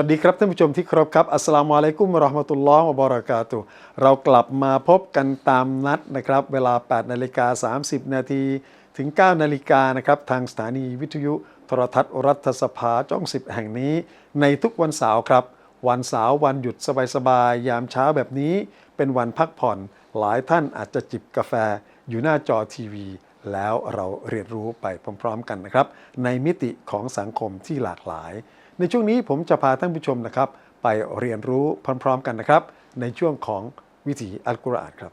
วัสดีครับท่านผู้ชมที่เคารพครับอัสลามุอะลัยกุมราะห์มะตุลลอฮ์วะบะเรากาตุเรากลับมาพบกันตามนัดนะครับ เวลา 8 นาฬิกา 30 นาทีถึง 9 นาฬิกานะครับ ทางสถานีวิทยุโทรทัศน์รัฐสภาจ้อง 10 แห่งนี้ ในทุกวันเสาร์ครับ วันเสาร์วันหยุดสบายๆยามเช้าแบบนี้ เป็นวันพักผ่อน หลายท่านอาจจะจิบกาแฟ อยู่หน้าจอทีวี แล้วเราเรียนรู้ไปพร้อม ๆ กันนะครับ ในมิติของสังคมที่หลากหลาย ในช่วงนี้ผมจะพาท่านผู้ชมนะครับ ไปเรียนรู้พร้อม ๆ กันนะครับ ในช่วงของวิถีอัลกุรอานครับ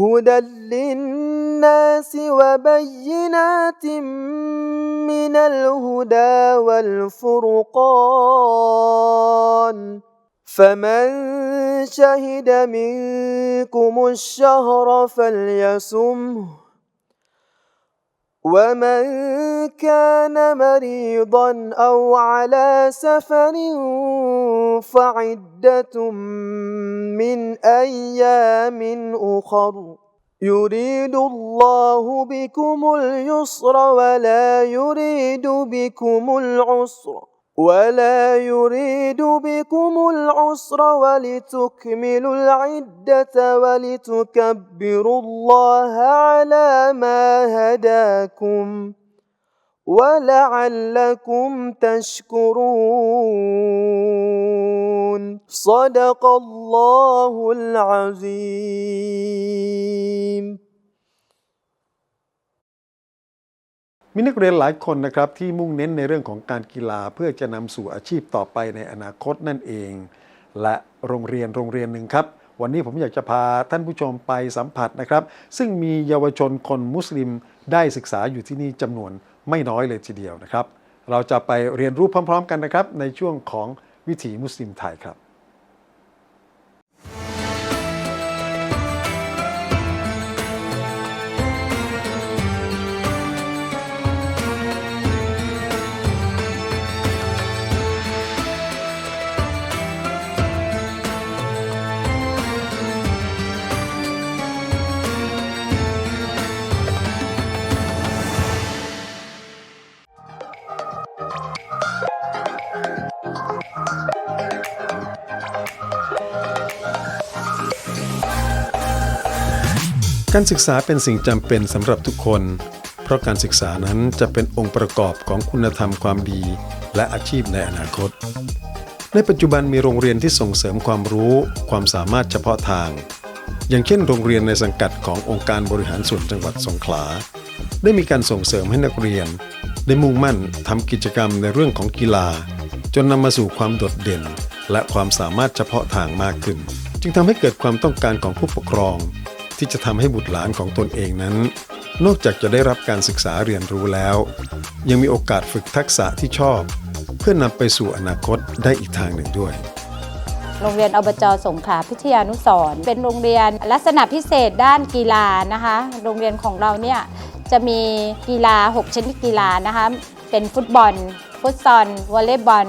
هدى للناس وبينات من الهدى والفرقان. فمن شهد منكم الشهر فليصمه ومن كان مريضا أو على سفر فعدة من أيام أخر. يريد الله بكم اليسر ولا يريد بكم العسر. ولا يريد بكم العسر ولتكملوا العدة ولتكبروا الله على ما هداكم. ولعلكم تشكرون صدق الله العظيم มีนักเรียนหลายคนนะครับที่มุ่งเน้นในเรื่องของการกีฬาเพื่อจะนำสู่อาชีพต่อไปในอนาคตนั่นเอง และโรงเรียนโรงเรียนหนึ่งครับ วันนี้ผมอยากจะพาท่านผู้ชมไปสัมผัสนะครับ ซึ่งมีเยาวชนคนมุสลิมได้ศึกษาอยู่ที่นี่จำนวน ไม่น้อยเลยทีเดียวนะครับ เราจะไปเรียนรู้พร้อม ๆ กันนะครับในช่วงของวิถีมุสลิมไทยครับ การศึกษาเป็นสิ่งจำเป็นสำหรับทุกคน เพราะการศึกษานั้นจะเป็นองค์ประกอบของคุณธรรมความดี และอาชีพในอนาคต ในปัจจุบันมีโรงเรียนที่ส่งเสริมความรู้ ความสามารถเฉพาะทาง อย่างเช่น โรงเรียนในสังกัดขององค์การบริหารส่วนจังหวัดสงขลา ได้มีการส่งเสริมให้นักเรียน ได้มุ่งมั่นทำกิจกรรมในเรื่องของกีฬา จนนำมาสู่ความโดดเด่น และความสามารถเฉพาะทางมากขึ้น จึงทำให้เกิดความต้องการของผู้ปกครอง ที่จะทำให้บุตรหลานของตนเองนั้น นอกจากจะได้รับการศึกษาเรียนรู้แล้ว ยังมีโอกาสฝึกทักษะที่ชอบ เพื่อนำไปสู่อนาคตได้อีกทางหนึ่งด้วยโรงเรียนอบจสงขลาพิทยานุสรเป็นโรงเรียนลักษณะพิเศษด้านกีฬานะคะ โรงเรียนของเราเนี่ยจะมีกีฬา 6 ชนิดกีฬานะคะ เป็นฟุตบอล ฟุตซอลวอลเลย์บอล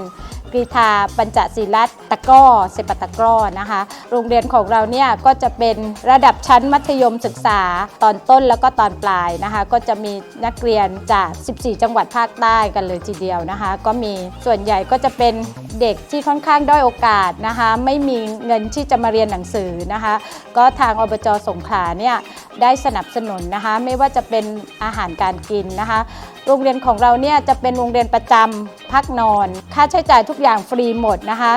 กรีฑาปัญจศิลัตตะก้อเซปตตะก้อนะคะ โรงเรียนของเราเนี่ยก็จะเป็นระดับชั้นมัธยมศึกษาตอนต้นแล้วก็ตอนปลายนะคะ ก็จะมีนักเรียนจาก 14 จังหวัดภาคใต้กันเลยทีเดียวนะคะ ก็มีส่วนใหญ่ก็จะเป็นเด็กที่ค่อนข้างด้อยโอกาสนะคะ ไม่มีเงินที่จะมาเรียนหนังสือนะคะ ก็ทางอบจสงขลาเนี่ยได้สนับสนุนนะคะ ไม่ว่าจะเป็นอาหารการกินนะคะ โรงเรียนของเราเนี่ยจะเป็นโรงเรียนประจำพักนอน ค่าใช้จ่ายทุกอย่างฟรีหมดนะคะ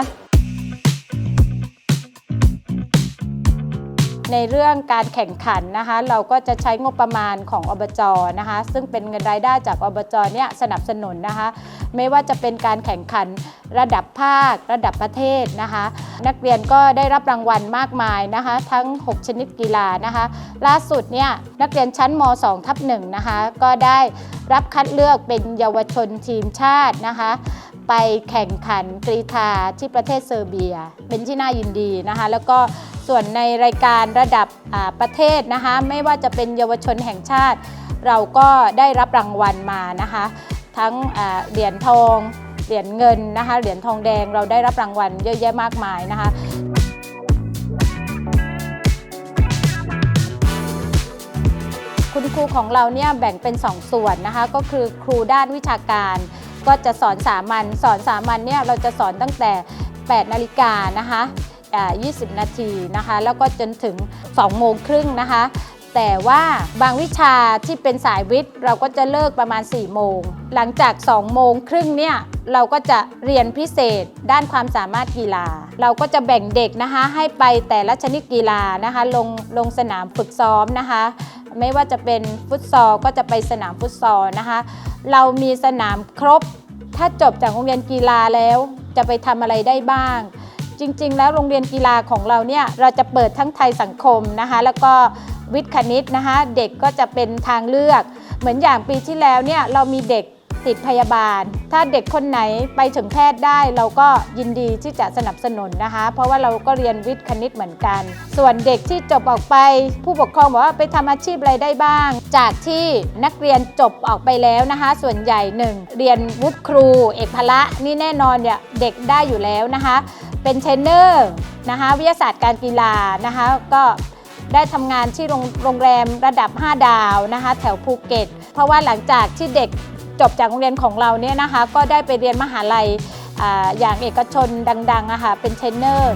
ในเรื่องการแข่งขันนะคะ เราก็จะใช้งบประมาณของอบจนะคะ ซึ่งเป็นเงินรายได้จากอบจเนี่ยสนับสนุนนะคะ ไม่ว่าจะเป็นการแข่งขันระดับภาค ระดับประเทศนะคะ นักเรียนก็ได้รับรางวัลมากมายนะคะ ทั้ง 6 ชนิดกีฬานะคะ ล่าสุดเนี่ยนักเรียนชั้นม 2 ทับ1นะคะ ก็ได้รับคัดเลือกเป็นเยาวชนทีมชาตินะคะไปแข่งขันกรีธาที่ประเทศเซอร์เบีย เป็นที่น่ายินดีนะคะ แล้วก็ ส่วนในรายการระดับประเทศนะคะ ไม่ว่าจะเป็นเยาวชนแห่งชาติ เราก็ได้รับรางวัลมานะคะ ทั้งเหรียญทอง เหรียญเงินนะคะ เหรียญทองแดงเราได้รับรางวัลเยอะแยะมากมายนะคะคุณครูของเราเนี่ยแบ่งเป็น 2 ส่วนนะคะ ก็คือครูด้านวิชาการ ก็จะสอนสามัญสอนสามัญเนี่ยเราจะสอนตั้งแต่ 8 นาฬิกานะคะ 20 นาทีนะคะ แล้วก็จนถึง 2 โมงครึ่งนะคะ แต่ว่าบางวิชาที่เป็นสายวิทย์ เราก็จะเลิกประมาณ 4 โมง หลังจาก 2 โมงครึ่งเนี่ยเราก็จะเรียนพิเศษด้านความสามารถกีฬา เราก็จะแบ่งเด็กนะคะให้ไปแต่ละชนิดกีฬานะคะลงลงสนามฝึกซ้อมนะคะ ไม่ว่าจะเป็นฟุตซอลก็จะไปสนามฟุตซอลนะคะ เรามีสนามครบ ถ้าจบจากโรงเรียนกีฬาแล้วจะไปทำอะไรได้บ้าง จริง ๆ แล้วโรงเรียนกีฬาของเราเนี่ยเราจะเปิดทั้งไทยสังคมนะคะ แล้วก็วิทย์คณิตนะคะ เด็กก็จะเป็นทางเลือก เหมือนอย่างปีที่แล้วเนี่ยเรามีเด็กติดพยาบาล ถ้าเด็กคนไหนไปถึงแพทย์ได้เราก็ยินดีที่จะสนับสนุนนะคะ เพราะว่าเราก็เรียนวิทย์คณิตเหมือนกัน ส่วนเด็กที่จบออกไป ผู้ปกครองบอกว่าไปทำอาชีพอะไรได้บ้าง จากที่นักเรียนจบออกไปแล้วนะคะ ส่วนใหญ่หนึ่งเรียนวุฒิครู เอกพละนี่แน่นอนเนี่ยเด็กได้อยู่แล้วนะคะ เป็นเทรนเนอร์นะคะวิทยาศาสตร์การกีฬานะคะก็ได้ทำงานที่โรงงแรมระดับ 5 ดาวนะคะแถวภูเก็ต เพราะว่าหลังจากที่เด็กจบจากโรงเรียนของเราเนี่ยนะคะก็ได้ไปเรียนมหาลัยออย่างเอกชนดังๆอะค่ะเป็นเทรนเนอร์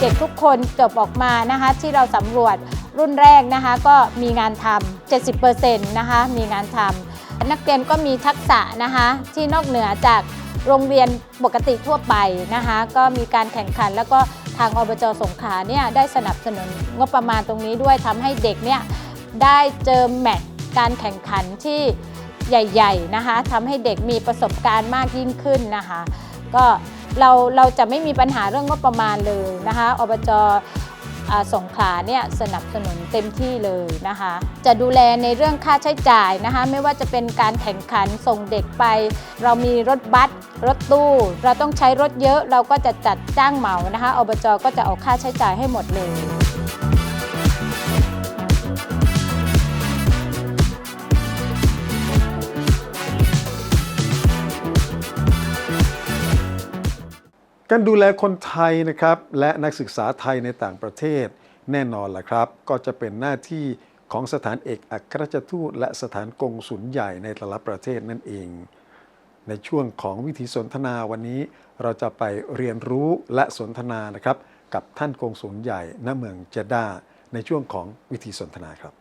เด็กทุกคนจบออกมานะคะที่เราสำรวจรุ่นแรกนะคะก็มีงานทำ 70%นะคะมีงานทำนักเรียนก็มีทักษะนะคะที่นอกเหนือจากโรงเรียนปกติทั่วไปนะคะก็มีการแข่งขัน แล้วก็ทางอบจสงขลาเนี่ยได้สนับสนุนงบประมาณตรงนี้ด้วยทำให้เด็กเนี่ยได้เจอแมตช์การแข่งขันที่ใหญ่ๆนะคะทำให้เด็กมีประสบการณ์มากยิ่งขึ้นนะคะ ก็เราเราจะไม่มีปัญหาเรื่องงบประมาณเลยนะคะอบจ สงขลาเนี่ยสนับสนุนเต็มที่เลยนะคะ จะดูแลในเรื่องค่าใช้จ่ายนะคะ ไม่ว่าจะเป็นการแข่งขันส่งเด็กไป เรามีรถบัสรถตู้ เราต้องใช้รถเยอะเราก็จะจัดจ้างเหมานะคะอบจก็จะเอาค่าใช้จ่ายให้หมดเลย การดูแลคนไทยนะครับและนักศึกษาไทยในต่างประเทศแน่นอนล่ะครับ ก็จะเป็นหน้าที่ของสถานเอกอัครราชทูตและสถานกงสุลใหญ่ในแต่ละประเทศนั่นเอง ในช่วงของวิธีสนทนาวันนี้ เราจะไปเรียนรู้และสนทนานะครับ กับท่านกงสุลใหญ่ณเมืองเจด้าในช่วงของวิธีสนทนาครับ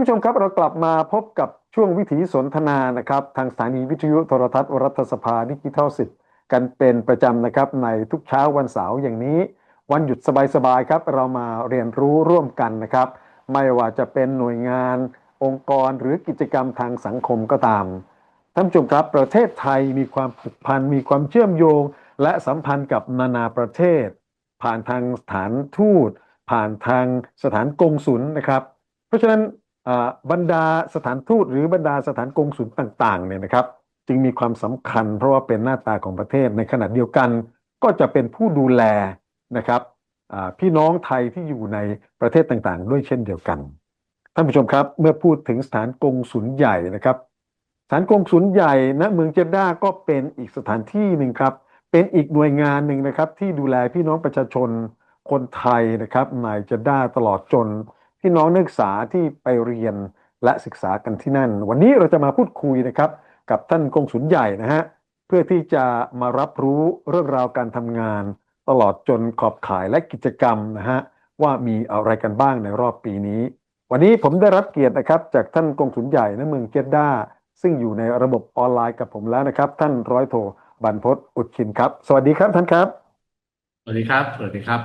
านผู้ชมครับเรากลับมาพบกับช่วงวิถีสนทนานะครับ ทางสถานีวิทยุโทรทัศน์รัฐสภาดิจิทัลสิบกันเป็นประจำนะครับในทุกเช้าวันเสาร์อย่างนี้ วันหยุดสบายๆครับเรามาเรียนรู้ร่วมกันนะครับ ไม่ว่าจะเป็นหน่วยงาน องค์กรหรือกิจกรรมทางสังคมก็ตามท่านผู้ชมครับประเทศไทยมีความผูกพันมีความเชื่อมโยง และสัมพันธ์กับนานาประเทศ ผ่านทางสถานทูต ผ่านทางสถานกงสุลนะครับ เพราะฉะนั้น บรรดาสถานทูตหรือบรรดาสถานกงสุลต่างๆเนี่ยนะครับ จึงมีความสำคัญเพราะว่าเป็นหน้าตาของประเทศในขณะเดียวกัน ก็จะเป็นผู้ดูแลนะครับพี่น้องไทยที่อยู่ในประเทศต่างๆ ด้วยเช่นเดียวกันท่านผู้ชมครับ เมื่อพูดถึงสถานกงสุลใหญ่นะครับ สถานกงสุลใหญ่ณเมืองเจด้าก็เป็นอีกสถานที่หนึ่งครับ เป็นอีกหน่วยงานหนึ่งนะครับ ที่ดูแลพี่น้องประชาชนคนไทยนะครับในเจด้าตลอดจน พี่น้องนักศึกษาที่ไปเรียนและศึกษากันที่นั่น วันนี้เราจะมาพูดคุยนะครับ กับท่านกงสุลใหญ่นะฮะเพื่อที่จะมารับรู้เรื่องราวการทำงาน ตลอดจนขอบข่ายและกิจกรรมนะฮะว่ามีอะไรกันบ้างในรอบปีนี้ วันนี้ผมได้รับเกียรตินะครับ จากท่านกงสุลใหญ่ณเมืองเจดดาซึ่งอยู่ในระบบออนไลน์กับผมแล้วนะครับ ท่านร้อยโทบรรพตอุดชินครับ สวัสดีครับท่านครับ สวัสดีครับ สวัสดีครับ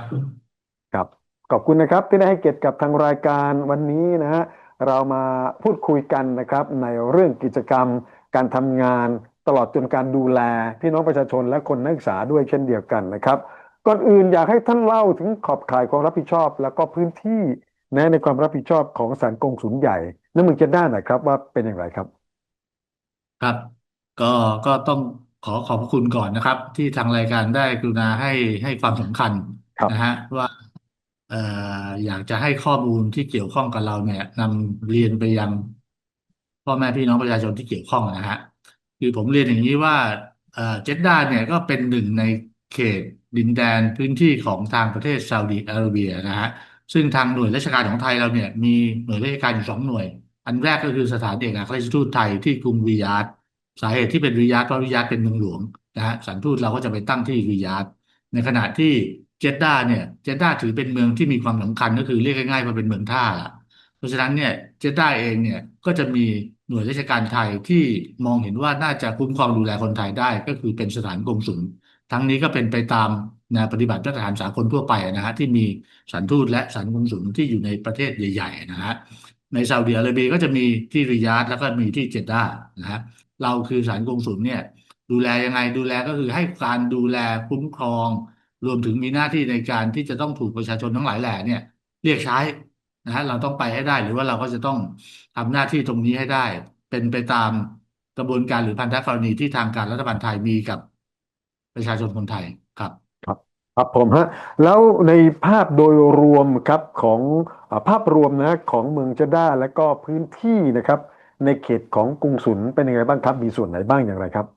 ครับ ขอบคุณนะครับที่ได้ให้เกียรติกับทางรายการวันนี้นะฮะเรามาพูดคุยกันนะครับในเรื่องกิจกรรม การทำงาน ตลอดจนการดูแล พี่น้องประชาชนและคนนักศึกษาด้วยเช่นเดียวกันนะครับก่อนอื่นอยากให้ท่านเล่าถึงขอบข่ายความรับผิดชอบ แล้วก็พื้นที่นะในความรับผิดชอบของสารกงสุลใหญ่ในเมืองเจด้าหน่อยครับว่าเป็นอย่างไรครับครับ ก็ก็ต้องขอขอบพระคุณก่อนนะครับ ที่ทางรายการได้กรุณาให้ให้ความสำคัญครับนะฮะว่า เอ่ออยากจะให้ข้อมูลที่เกี่ยวข้องกับเราเนี่ยนำเรียนไปยังพ่อแม่พี่น้องประชาชนที่เกี่ยวข้องนะฮะคือผมเรียนอย่างนี้ว่าเอ่อเจดดาเนี่ยก็เป็นหนึ่งในเขตดินแดนพื้นที่ของทางประเทศซาอุดิอาระเบียนะฮะซึ่งทางหน่วยราชการของไทยเราเนี่ยมีหน่วยราชการอยู่สองหน่วย อันแรกก็คือสถานเอกอัครราชทูตไทยที่กรุงริยาดสาเหตุที่เป็นริยาดเพราะริยาดเป็นเมืองหลวงนะฮะสถานทูตเราก็จะไปตั้งที่ริยาดในขณะที่ เจดดาเนี่ย เจดดาถือเป็นเมืองที่มีความสำคัญก็คือเรียกง่ายๆว่าเป็นเมืองท่าล่ะ เพราะฉะนั้นเนี่ยเจดดาเองเนี่ยก็จะมีหน่วยราชการไทยที่มองเห็นว่าน่าจะคุ้มครองดูแลคนไทยได้ ก็คือเป็นสถานกงสุลทั้งนี้ก็เป็นไปตามแนวปฏิบัติมาตรฐานสากลทั่วไปนะฮะที่มีสถานทูตและสถานกงสุลที่อยู่ในประเทศใหญ่ๆนะฮะในซาอุดิอาระเบียก็จะมีที่ริยาดแล้วก็มีที่เจดดานะฮะเราคือสถารกงสุลเนี่ยดูแลยังไงดูแลก็คือให้การดูแลคุ้มครอง รวมถึงมีหน้าที่ในการที่จะต้องถูกประชาชนทั้งหลายแหล่เนี่ย เรียกใช้นะฮะเราต้องไปให้ได้หรือว่าเราก็จะต้องทำหน้าที่ตรงนี้ให้ได้ เป็นไปตามกระบวนการหรือพันธกรณีที่ทางการรัฐบาลไทยมีกับประชาชนคนไทยครับครับผมฮะแล้วในภาพโดยรวมครับของภาพรวมนะของเมืองเจด้าและก็พื้นที่นะครับ ในเขตของกรุงสุลเป็นยังไงบ้างครับ มีส่วนไหนบ้างอย่างไรครับ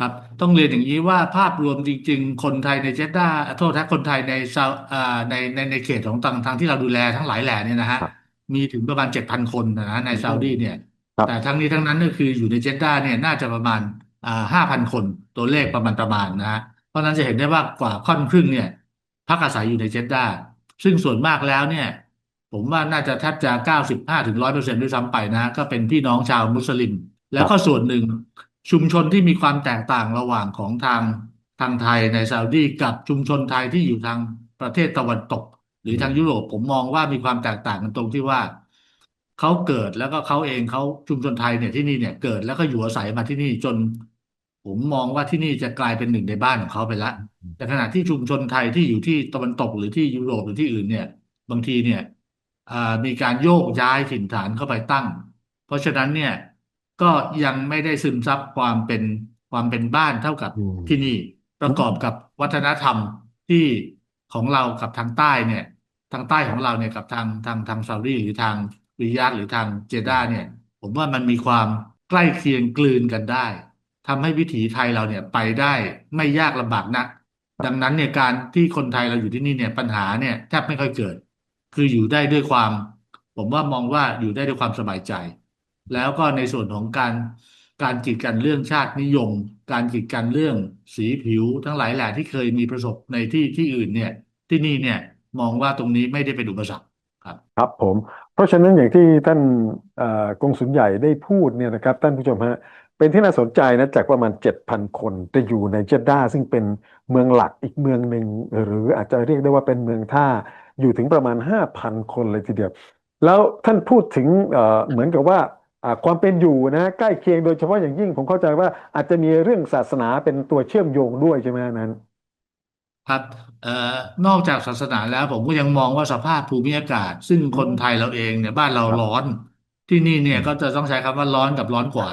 ครับ ต้องเรียนอย่างนี้ว่าภาพรวมจริง ๆ คนไทยในเจด้าโทษนะคนไทยในซาอ่าในในในเขตของทางทางที่เราดูแลทั้งหลายแหล่เนี่ยนะฮะครับมีถึงประมาณเจ็ดพันคนนะฮะในซาอุดีเนี่ย ครับแต่ทั้งนี้ทั้งนั้นก็คืออยู่ในเจด้าเนี่ยน่าจะประมาณอ่าห้าพันคนตัวเลขประมาณประมาณนะฮะเพราะฉะนั้นจะเห็นได้ว่ากว่าค่อนครึ่งเนี่ยพักอาศัยอยู่ในเจด้าซึ่งส่วนมากแล้วเนี่ย ผมว่าน่าจะแทบจะเก้าสิบห้าถึงร้อยเปอร์เซ็นต์ด้วยซ้ำไปนะก็เป็นพี่น้องชาวมุสลิมแล้วก็ส่วนหนึ่ง ชุมชนที่มีความแตกต่างระหว่างของทางทางไทยในซาอุดีกับชุมชนไทยที่อยู่ทางประเทศตะวันตก หรือทางยุโรปผมมองว่ามีความแตกต่างกันตรงที่ว่าเขาเกิดแล้วก็เขาเองเขาชุมชนไทยเนี่ยที่นี่เนี่ยเกิดแล้วก็อยู่อาศัยมาที่นี่จน ผมมองว่าที่นี่จะกลายเป็นหนึ่งในบ้านของเขาไปละแต่ขณะที่ชุมชนไทยที่อยู่ที่ตะวันตกหรือที่ยุโรปหรือที่อื่นเนี่ย บางทีเนี่ยมีการโยกย้ายถิ่นฐานเข้าไปตั้ง เพราะฉะนั้นเนี่ย ก็ยังไม่ได้ซึมซับความเป็นความเป็นบ้านเท่ากับอืมที่นี่ประกอบกับวัฒนธรรมที่ของเรากับทางใต้เนี่ย ทางใต้ของเราเนี่ยกับทางทางทางซาอุดีหรือทางริยาดหรือทางเจด้าเนี่ย ผมว่ามันมีความใกล้เคียงกลืนกันได้ทำให้วิถีไทยเราเนี่ยไปได้ไม่ยากลำบากนักดังนั้นเนี่ยการที่คนไทยเราอยู่ที่นี่เนี่ยปัญหาเนี่ยแทบไม่ค่อยเกิด คืออยู่ได้ด้วยความ ผมว่ามองว่าอยู่ได้ด้วยความสบายใจ แล้วก็ในส่วนของการการกีดกันเรื่องชาตินิยม การกีดกันเรื่องสีผิวทั้งหลายแหล่ที่เคยมีประสบในที่ที่อื่นเนี่ย ที่นี่เนี่ยมองว่าตรงนี้ไม่ได้เป็นอุปสรรคครับครับผม เพราะฉะนั้นอย่างที่ท่านเอ่อกงสุลใหญ่ได้พูดเนี่ยนะครับท่านผู้ชมฮะเป็นที่น่าสนใจนะจากประมาณ 7,000 คนจะอยู่ในเจด้าซึ่งเป็นเมืองหลักอีกเมืองหนึ่งหรืออาจจะเรียกได้ว่าเป็นเมืองท่าอยู่ถึงประมาณ 5,000 คนเลยทีเดียว แล้วท่านพูดถึงเหมือนกับว่า ความเป็นอยู่นะใกล้เคียงโดยเฉพาะอย่างยิ่งผมเข้าใจว่าอาจจะมีเรื่องศาสนาเป็นตัวเชื่อมโยงด้วยใช่ไหมนั้น ครับเอ่อนอกจากศาสนาแล้วผมก็ยังมองว่าสภาพภูมิอากาศ ซึ่งคนไทยเราเองเนี่ยบ้านเราครับร้อน ที่นี่เนี่ยก็จะต้องใช้คำว่าร้อนกับร้อนกว่า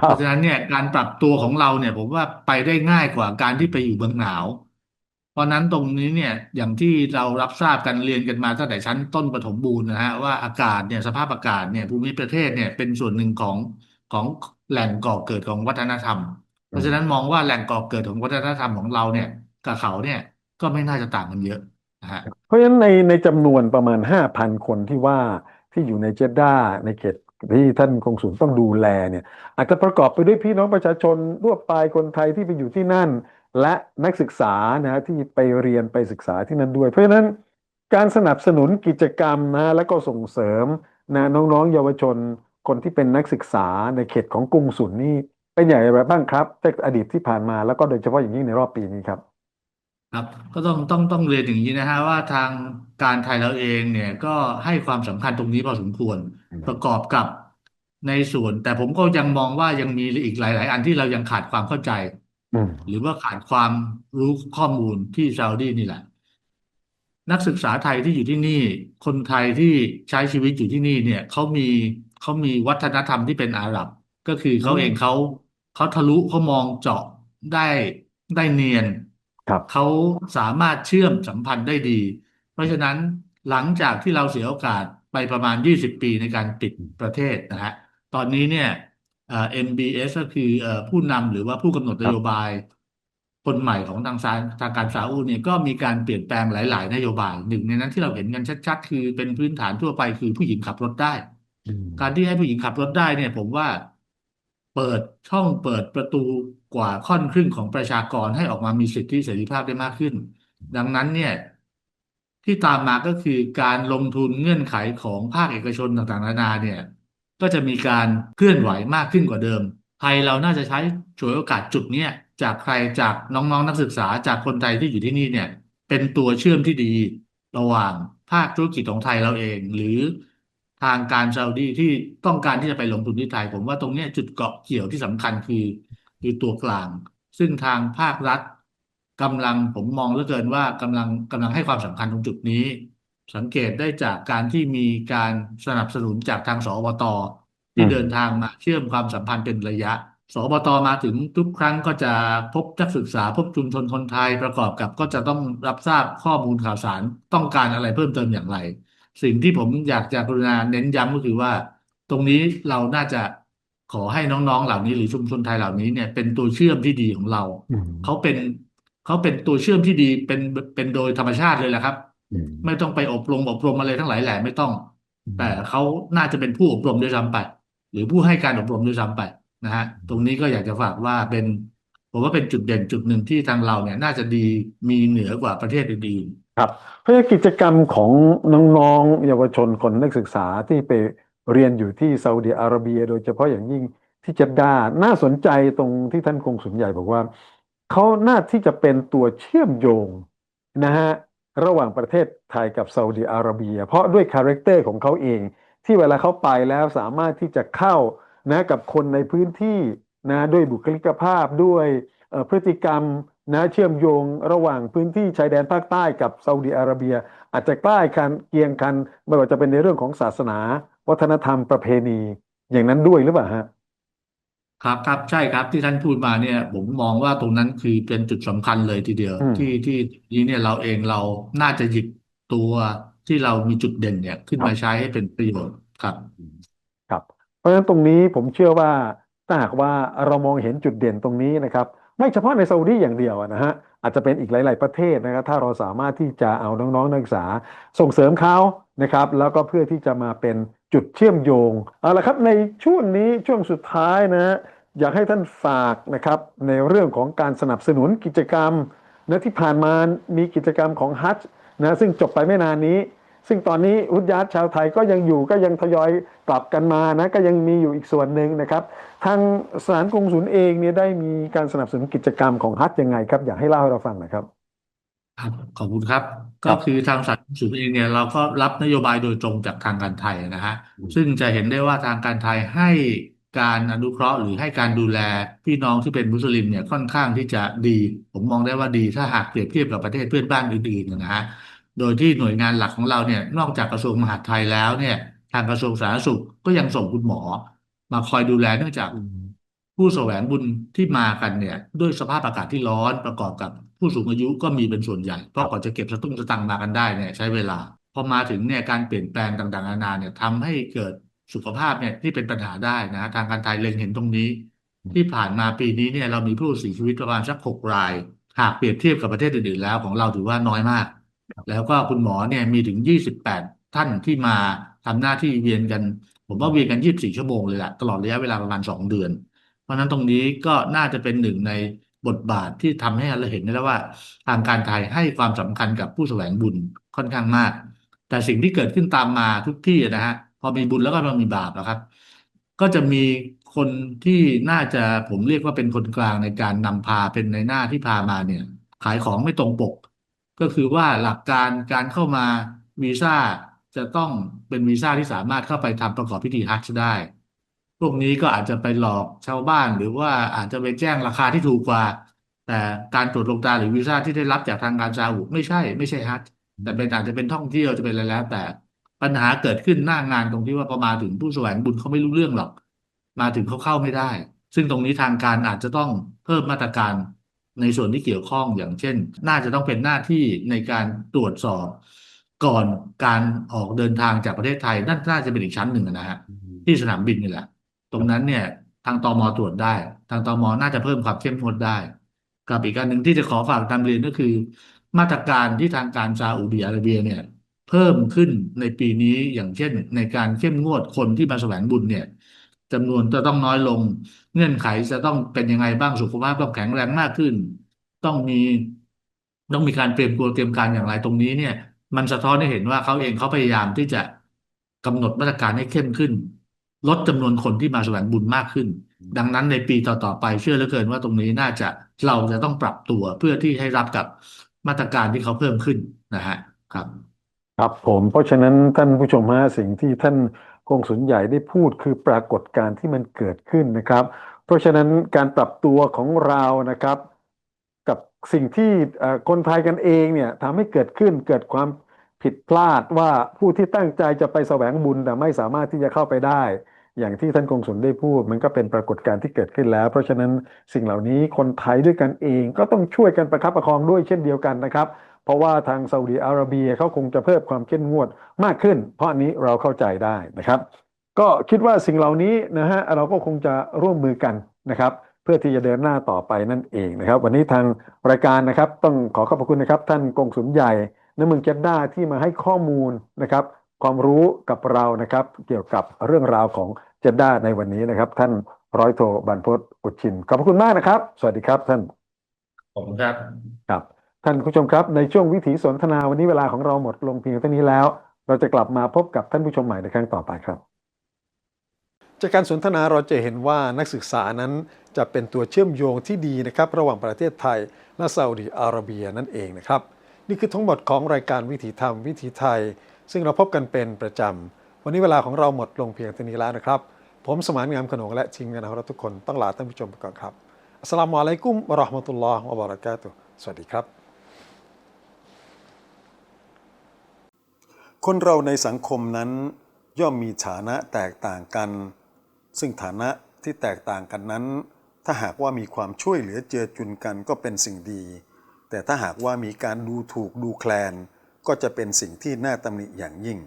ครัเพบราะฉะนั้นเนี่ยการปรับตัวของเราเนี่ย ผมว่าไปได้ง่ายกว่าการที่ไปอยู่เมืองหนาว เพราะนั้นตรงนี้เนี่ยอย่างที่เรารับทราบกันเรียนกันมาตั้งแต่ชั้นต้นประถมบูรณ์นะฮะว่าอากาศเนี่ยสภาพอากาศเนี่ยภูมิประเทศเนี่ยเป็นส่วนหนึ่งของของแหล่งก่อเกิดของวัฒนธรรม เพราะฉะนั้นมองว่าแหล่งก่อเกิดของวัฒนธรรมของเราเนี่ยกับเขาเนี่ยก็ไม่น่าจะต่างกันเยอะนะฮะเพราะฉะนั้นในในจำนวนประมาณ5,000คนที่ว่าที่อยู่ในเจด้าในเขตที่ท่านกงสุลต้องดูแลเนี่ยอาจจะประกอบไปด้วยพี่น้องประชาชนทั่วไปคนไทยที่ไปอยู่ที่นั่น และนักศึกษานะฮะที่ไปเรียนไปศึกษาที่นั่นด้วย เพราะฉะนั้นการสนับสนุนกิจกรรมนะแล้วก็ส่งเสริมนะน้องๆ เยาวชนคนที่เป็นนักศึกษาในเขตของกรุงศุลนี่เป็นอย่างไรบ้างครับจากอดีตที่ผ่านมาแล้วก็โดยเฉพาะอย่างยิ่งในรอบปีนี้ครับครับก็ต้องต้องต้องเรียนอย่างนี้นะฮะว่าทางการไทยเราเองเนี่ยก็ให้ความสำคัญตรงนี้พอสมควรอืมประกอบกับในส่วน แต่ผมก็ยังมองว่ายังมีอีกหลาย ๆ อันที่เรายังขาดความเข้าใจอืม หรือว่าขาดความรู้ข้อมูลที่ซาอุดีนี่แหละ นักศึกษาไทยที่อยู่ที่นี่ คนไทยที่ใช้ชีวิตอยู่ที่นี่เนี่ยเขามีเขามีวัฒนธรรมที่เป็นอาหรับ ก็คือเขาเองเขาเขาทะลุเขามองเจาะได้ได้เนียนครับเขาสามารถเชื่อมสัมพันธ์ได้ดี เพราะฉะนั้นหลังจากที่เราเสียโอกาสไปประมาณ 20 ปีในการปิดประเทศนะฮะ ตอนนี้เนี่ย เอ่อ MBS ก็คือเอ่อผู้นำหรือว่าผู้กำหนดนโยบาย คนใหม่ของทางซาทางการซาอุเนี่ยก็มีการเปลี่ยนแปลงหลาย ๆ นโยบายหนึ่งในนั้นที่เราเห็นกันชัด ๆ คือเป็นพื้นฐานทั่วไปคือผู้หญิงขับรถได้อืมการที่ให้ผู้หญิงขับรถได้เนี่ย ผมว่าเปิดช่องเปิดประตูกว่าค่อนครึ่งของประชากรให้ออกมามีสิทธิเสรีภาพได้มากขึ้น ดังนั้นเนี่ยที่ตามมาก็คือการลงทุนเงื่อนไขของภาคเอกชนต่างๆนานาเนี่ย ก็จะมีการเคลื่อนไหวมากขึ้นกว่าเดิม ไทยเราน่าจะใช้ฉวยโอกาสจุดเนี้ยจากใครจากน้องๆนักศึกษาจากคนไทยที่อยู่ที่นี่เนี่ย เป็นตัวเชื่อมที่ดีระหว่างภาคธุรกิจของไทยเราเอง หรือทางการซาอุดีที่ต้องการที่จะไปลงทุนที่ไทย ผมว่าตรงเนี้ยจุดเกาะเกี่ยวที่สำคัญคือคือตัวกลาง ซึ่งทางภาครัฐกำลังผมมองเหลือเกินว่ากำลังกำลังให้ความสำคัญตรงจุดนี้ สังเกตได้จากการที่มีการสนับสนุนจากทางสอบตที่อืมเดินทางมาเชื่อมความสัมพันธ์เป็นระยะสบตมาถึงทุกครั้งก็จะพบนักศึกษาพบชุมชนคนไทยประกอบกับก็จะต้องรับทราบข้อมูลข่าวสารต้องการอะไรเพิ่มเติมอย่างไร สิ่งที่ผมอยากจะกรุณาเน้นย้ำก็คือว่า ตรงนี้เราน่าจะขอให้น้องๆเหล่านี้หรือชุมชนไทยเหล่านี้เนี่ยเป็นตัวเชื่อมที่ดีของเราอืมเขาเป็นเขาเป็นตัวเชื่อมที่ดีเป็นเป็นโดยธรรมชาติเลยแหละครับอืม ไม่ต้องไปอบรมอบรมอะไรทั้งหลายแหล่ไม่ต้องอืมแต่เขาน่าจะเป็นผู้อบรมด้วยซ้ำไป หรือผู้ให้การอบรมด้วยซ้ำไปนะฮะตรงนี้ก็อยากจะฝากว่าเป็นผมว่าเป็นจุดเด่นจุดหนึ่งที่ทางเราเนี่ยน่าจะดีมีเหนือกว่าประเทศอื่นครับ เพราะฉะนั้นกิจกรรมของน้องๆเยาวชนคนนักศึกษาที่ไปเรียนอยู่ที่ซาอุดิอาระเบีย โดยเฉพาะอย่างยิ่งที่เจดดาห์น่าสนใจตรงที่ท่านกงสุลใหญ่บอกว่า เขาน่าที่จะเป็นตัวเชื่อมโยงนะฮะ ระหว่างประเทศไทยกับซาอุดิอาระเบีย เพราะด้วยคาแรคเตอร์ของเขาเอง ที่เวลาเขาไปแล้วสามารถที่จะเข้านะกับคนในพื้นที่นะด้วยบุคลิกภาพด้วยพฤติกรรมนะเชื่อมโยงระหว่างพื้นที่ชายแดนภาคใต้กับซาอุดิอาระเบีย อาจจะใกล้กันเคียงกันไม่ว่าจะเป็นในเรื่องของศาสนา วัฒนธรรมประเพณี อย่างนั้นด้วยหรือเปล่าฮะ ครับครับใช่ครับที่ท่านพูดมาเนี่ย ผมมองว่าตรงนั้นคือเป็นจุดสำคัญเลยทีเดียว อืมที่ที่นี้เนี่ยเราเองเราน่าจะหยิบตัวที่เรามีจุดเด่นเนี่ยขึ้นมาใช้ให้เป็นประโยชน์ครับ ครับเพราะฉะนั้นตรงนี้ผมเชื่อว่าถ้าหากว่าเรามองเห็นจุดเด่นตรงนี้นะครับ ไม่เฉพาะในซาอุดีอย่างเดียวนะฮะอาจจะเป็นอีกหลาย ๆ ประเทศนะครับ ถ้าเราสามารถที่จะเอาน้อง ๆ นักศึกษาส่งเสริมเขานะครับ แล้วก็เพื่อที่จะมาเป็น จุดเชื่อมโยงเอาละครับในช่วงนี้ช่วงสุดท้ายนะฮะอยากให้ท่านฝากนะครับในเรื่องของการสนับสนุนกิจกรรมนะที่ผ่านมามีกิจกรรมของฮัจญ์นะซึ่งจบไปไม่นานนี้ ซึ่งตอนนี้อุทยาชาวไทยก็ยังอยู่ก็ยังทยอยกลับกันมานะก็ยังมีอยู่อีกส่วนหนึ่งนะครับ ทางสถานกงศูนย์เองเนี่ยได้มีการสนับสนุนกิจกรรมของฮัทยังไงครับ อยากให้เล่าให้เราฟังหน่อยครับ ครับขอบคุณครับ ครัก็บ คือทางสาธารณสุขเองเนี่ยเราก็รับนโยบายโดยตรงจากทางการไทยนะฮะอืม ซึ่งจะเห็นได้ว่าทางการไทยให้การอนุเคราะห์หรือให้การดูแลพี่น้องที่เป็นมุสลิมเนี่ยค่อนข้างที่จะดี ผมมองได้ว่าดีถ้าหากเปรียบเทียบกับประเทศเพื่อนบ้านอื่นๆนะฮะโดยที่หน่วยงานหลักของเราเนี่ยนอกจากกระทรวงมหาดไทยแล้วเนี่ย ทางกระทรวงสาธารณสุขก็ยังส่งคุณหมอ มาคอยดูแลเนื่องจากผู้แสวงบุญที่มากันเนี่ย ด้วยสภาพอากาศที่ร้อนประกอบกับ ผู้สูงอายุก็มีเป็นส่วนใหญ่ เพราะกว่าจะเก็บสตุ้งสตังค์มากันได้เนี่ยใช้เวลา พอมาถึงเนี่ยการเปลี่ยนแปลงต่างๆนานาเนี่ยทำให้เกิดสุขภาพเนี่ยที่เป็นปัญหาได้นะทางการไทยเล็งเห็นตรงนี้ ที่ผ่านมาปีนี้เนี่ยเรามีผู้เสียชีวิตประมาณสักหกราย หากเปรียบเทียบกับประเทศอื่นๆแล้วของเราถือว่าน้อยมาก แล้วก็คุณหมอเนี่ยมีถึง28ท่านที่มาทำหน้าที่เวียนกัน ผมว่าเวียนกัน24ชั่วโมงเลยแหละตลอดระยะเวลาประมาณ2เดือน เพราะฉะนั้นตรงนี้ก็น่าจะเป็นหนึ่งใน บทบาทที่ทำให้เราเห็นได้แล้วว่า ทางการไทยให้ความสำคัญกับผู้แสวงบุญค่อนข้างมาก แต่สิ่งที่เกิดขึ้นตามมาทุกที่นะฮะพอมีบุญแล้วก็ต้องมีบาปนะครับ ก็จะมีคนที่น่าจะผมเรียกว่าเป็นคนกลางในการนำพาเป็นในหน้าที่พามาเนี่ย ขายของไม่ตรงปก ก็คือว่าหลักการการเข้ามาวีซ่าจะต้องเป็นวีซ่าที่สามารถเข้าไปทำประกอบพิธีฮัจญ์ได้ พวกนี้ก็อาจจะไปหลอกชาวบ้าน หรือว่าอาจจะไปแจ้งราคาที่ถูกกว่า แต่การตรวจลงตาหรือวีซ่าที่ได้รับจากทางการซาอุไม่ใช่ ไม่ใช่ฮัจญ์แต่เป็นอาจจะเป็นท่องเที่ยวจะเป็นอะไรแล้ว แต่ปัญหาเกิดขึ้นหน้างานตรงที่ว่าพอมาถึงผู้แสวงบุญเขาไม่รู้เรื่องหรอก มาถึงเขาเข้าไม่ได้ ซึ่งตรงนี้ทางการอาจจะต้องเพิ่มมาตรการในส่วนที่เกี่ยวข้องอย่างเช่น น่าจะต้องเป็นหน้าที่ในการตรวจสอบก่อนการออกเดินทางจากประเทศไทยนั่นน่าจะเป็นอีกชั้นหนึ่งนะฮะที่สนามบินนี่แหละ ตรงนั้นเนี่ย ทางตมตรวจได้ ทางตมน่าจะเพิ่มความเข้มงวดได้ กับอีกการหนึ่งที่จะขอฝากนำเรียนก็คือ มาตรการที่ทางการซาอุดิอาระเบียเนี่ย เพิ่มขึ้นในปีนี้อย่างเช่น ในการเข้มงวดคนที่มาแสวงบุญเนี่ยจำนวนจะต้องน้อยลง เงื่อนไขจะต้องเป็นยังไงบ้างสุขภาพต้องแข็งแรงมากขึ้น ต้องมีต้องมีการเตรียมตัวเตรียมการอย่างไรตรงนี้เนี่ย มันสะท้อนให้เห็นว่าเขาเองเขาพยายามที่จะกำหนดมาตรการให้เข้มขึ้น ลดจำนวนคนที่มาแสวงบุญมากขึ้น ดังนั้นในปีต่อๆไปเชื่อเหลือเกินว่าตรงนี้น่าจะเราจะต้องปรับตัวเพื่อที่ให้รับกับมาตรการที่เขาเพิ่มขึ้นนะฮะครับ ครับผมเพราะฉะนั้นท่านผู้ชมฮะสิ่งที่ท่านกงสุลใหญ่ได้พูดคือปรากฏการณ์ที่มันเกิดขึ้นนะครับ เพราะฉะนั้นการปรับตัวของเรานะครับ กับสิ่งที่เอ่อคนไทยกันเองเนี่ยทำให้เกิดขึ้นเกิดความผิดพลาดว่าผู้ที่ตั้งใจจะไปแสวงบุญแต่ไม่สามารถที่จะเข้าไปได้ อย่างที่ท่านกงสุลได้พูด มันก็เป็นปรากฏการณ์ที่เกิดขึ้นแล้ว เพราะฉะนั้นสิ่งเหล่านี้คนไทยด้วยกันเองก็ต้องช่วยกันประคับประคองด้วยเช่นเดียวกันนะครับ เพราะว่าทางซาอุดีอาระเบียเขาคงจะเพิ่มความเข้มงวดมากขึ้น เพราะอันนี้เราเข้าใจได้นะครับ ก็คิดว่าสิ่งเหล่านี้นะฮะเราก็คงจะร่วมมือกันนะครับเพื่อที่จะเดินหน้าต่อไปนั่นเองนะครับ วันนี้ทางรายการนะครับ ต้องขอขอบพระคุณนะครับ ท่านกงสุลใหญ่ในเมืองเจดด้าที่มาให้ข้อมูลนะครับ ความรู้กับเรานะครับ เกี่ยวกับเรื่องราวของเจดด้าในวันนี้นะครับ ท่านร้อยโทบรรพตอุชินขอบพระคุณมากนะครับ สวัสดีครับท่านผมครับครับ ท่านผู้ชมครับในช่วงวิถีสนทนาวันนี้เวลาของเราหมดลงเพียงเท่านี้แล้ว เราจะกลับมาพบกับท่านผู้ชมใหม่ในครั้งต่อไปครับ จากการสนทนาเราจะเห็นว่านักศึกษานั้นจะเป็นตัวเชื่อมโยงที่ดีนะครับ ระหว่างประเทศไทยและซาอุดิอาระเบียนั่นเองนะครับ นี่คือทั้งหมดของรายการวิถีธรรมวิถีไทย ซึ่งเราพบกันเป็นประจำ วันนี้เวลาของเราหมดลงเพียงเท่านี้แล้วนะครับ ผมสมานงามขนงและทีมงานของเราทุกคนต้องลาท่านผู้ชมไปก่อนครับอัสสลามุอะลัยกุมวะราะห์มะตุลลอฮ์วะบะเราะกาตุสวัสดีครับ คนเราในสังคมนั้นย่อมมีฐานะแตกต่างกัน ซึ่งฐานะที่แตกต่างกันนั้น ถ้าหากว่ามีความช่วยเหลือเจือจุนกันก็เป็นสิ่งดี แต่ถ้าหากว่ามีการดูถูกดูแคลน ก็จะเป็นสิ่งที่น่าตำหนิอย่างยิ่ง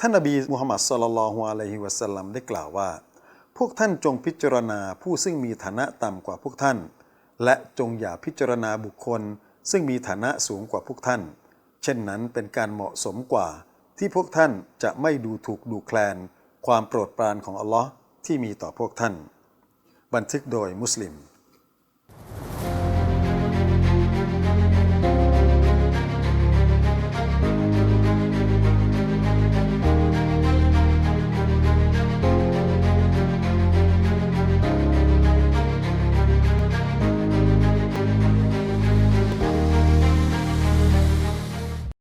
ท่านนบีมุฮัมมัดสลลัลฮุอะลัยฮิวะสัลลัมได้กล่าวว่า พวกท่านจงพิจารณาผู้ซึ่งมีฐานะต่ำกว่าพวกท่าน และจงอย่าพิจารณาบุคคล ซึ่งมีฐานะสูงกว่าพวกท่าน เช่นนั้นเป็นการเหมาะสมกว่า ที่พวกท่านจะไม่ดูถูกดูแคลน ความโปรดปรานของอัลลอฮ์ที่มีต่อพวกท่าน บันทึกโดยมุสลิม